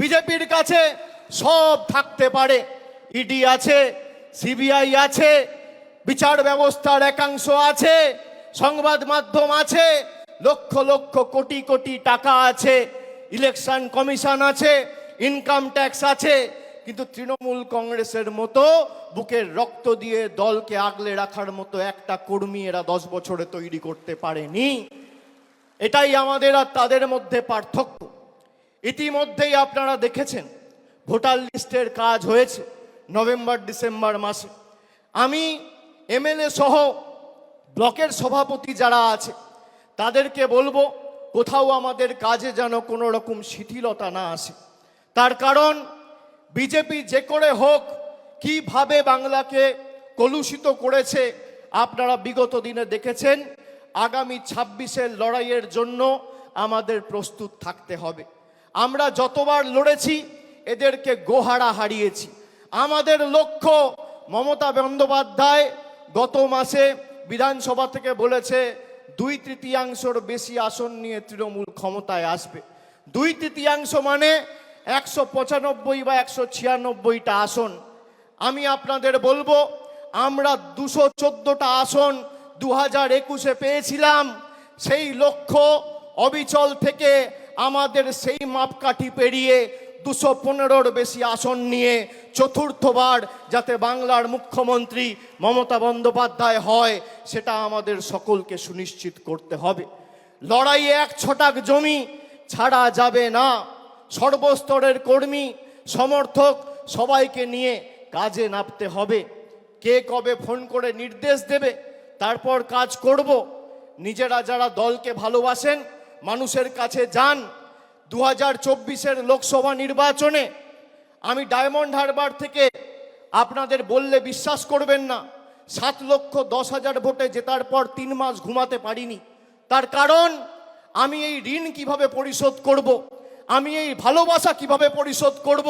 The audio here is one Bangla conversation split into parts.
বিজেপির কাছে সব থাকতে পারে। ইডি আছে, সিবিআই আছে, বিচার ব্যবস্থার একাংশ আছে, সংবাদ মাধ্যম আছে, লক্ষ লক্ষ কোটি কোটি টাকা আছে, ইলেকশন কমিশন আছে, ইনকাম ট্যাক্স আছে, কিন্তু তৃণমূল কংগ্রেসের মতো বুকের রক্ত দিয়ে দলকে আগলে রাখার মতো একটা কর্মী এরা দশ বছরে তৈরি করতে পারেনি। এটাই আমাদের আর তাদের মধ্যে পার্থক্য। ইতিমধ্যেই আপনারা দেখেছেন, ভোটার লিস্টের কাজ হয়েছে নভেম্বর, ডিসেম্বর মাসে। আমি এমএলএ সহ ব্লকের সভাপতি যারা আছে, তাদেরকে বলব, কোথাও আমাদের কাজে যেন কোনো রকম শিথিলতা না আসে। তার কারণ, বিজেপি যে করে হোক, কীভাবে বাংলাকে কলুষিত করেছে, আপনারা বিগত দিনে দেখেছেন, আগামী ছাব্বিশের লড়াইয়ের জন্য আমাদের প্রস্তুত থাকতে হবে। আমরা যতবার লড়েছি, এদেরকে গোহারা হারিয়েছি। আমাদের লক্ষ্য মমতা বন্দ্যোপাধ্যায় গত মাসে বিধানসভা থেকে বলেছে, দুই তৃতীয়াংশর বেশি আসন নিয়ে তৃণমূল ক্ষমতায় আসবে। দুই তৃতীয়াংশ মানে একশো পঁচানব্বই বা একশো ছিয়ানব্বইটা আসন। আমি আপনাদের বলব, আমরা দুশো চোদ্দোটা আসন দু হাজার একুশে পেয়েছিলাম। সেই লক্ষ্য অবিচল থেকে আমাদের সেই মাপকাঠি পেরিয়ে দুশো পনেরোর বেশি আসন নিয়ে চতুর্থবার যাতে বাংলার মুখ্যমন্ত্রী মমতা বন্দ্যোপাধ্যায় হয়, সেটা আমাদের সকলকে সুনিশ্চিত করতে হবে। লড়াইয়ে এক ছটাক জমি ছাড়া যাবে না। সর্বস্তরের কর্মী, সমর্থক সবাইকে নিয়ে কাজে নামতে হবে। কে কবে ফোন করে নির্দেশ দেবে, তারপর কাজ করব। নিজেরা যারা দলকে ভালোবাসেন মানুষের কাছে যান দু হাজার চব্বিশের লোকসভা নির্বাচনে আমি ডায়মন্ড হারবার থেকে আপনাদের বললে বিশ্বাস করবেন না, সাত লক্ষ দশ হাজার ভোটে জেতার পর তিন মাস ঘুমাতে পারিনি তার কারণ, আমি এই ঋণ কীভাবে পরিশোধ করব। আমি এই ভালোবাসা কীভাবে পরিশোধ করব।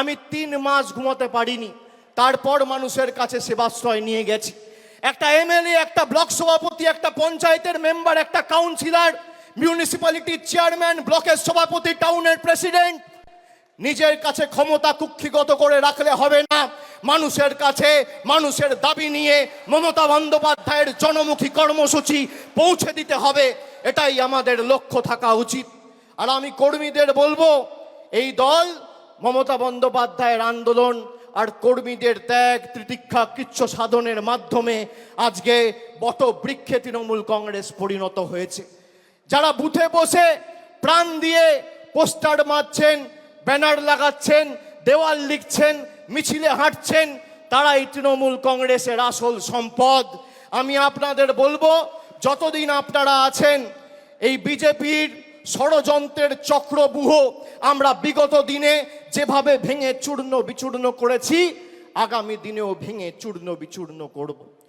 আমি তিন মাস ঘুমাতে পারিনি তারপর মানুষের কাছে সেবাশ্রয় নিয়ে গেছি একটা এমএলএ, একটা ব্লক সভাপতি, একটা পঞ্চায়েতের মেম্বার, একটা কাউন্সিলর মিউনিসিপ্যালিটির চেয়ারম্যান ব্লকের সভাপতি টাউনের প্রেসিডেন্ট নিজের কাছে ক্ষমতা কুক্ষিগত করে রাখলে হবে না। মানুষের কাছে, মানুষের দাবি নিয়ে মমতা বন্দ্যোপাধ্যায়ের জনমুখী কর্মসূচি পৌঁছে দিতে হবে, এটাই আমাদের লক্ষ্য থাকা উচিত। আর আমি কর্মীদের বলব, এই দল, মমতা বন্দ্যোপাধ্যায়ের আন্দোলন আর কর্মীদের ত্যাগ, তিতিক্ষা, কৃচ্ছ সাধনের মাধ্যমে আজকে বট বৃক্ষে তৃণমূল কংগ্রেস পরিণত হয়েছে। যারা বুথে বসে প্রাণ দিয়ে পোস্টার মারছেন, ব্যানার লাগাচ্ছেন, দেওয়াল লিখছেন, মিছিলে হাঁটছেন তারা এই তৃণমূল কংগ্রেসের আসল সম্পদ। আমি আপনাদের বলব, যতদিন আপনারা আছেন, এই বিজেপির ষড়যন্ত্রের চক্রবুহ আমরা বিগত দিনে যেভাবে ভেঙে চূর্ণ বিচূর্ণ করেছি, আগামী দিনেও ভেঙে চূর্ণ বিচূর্ণ করব।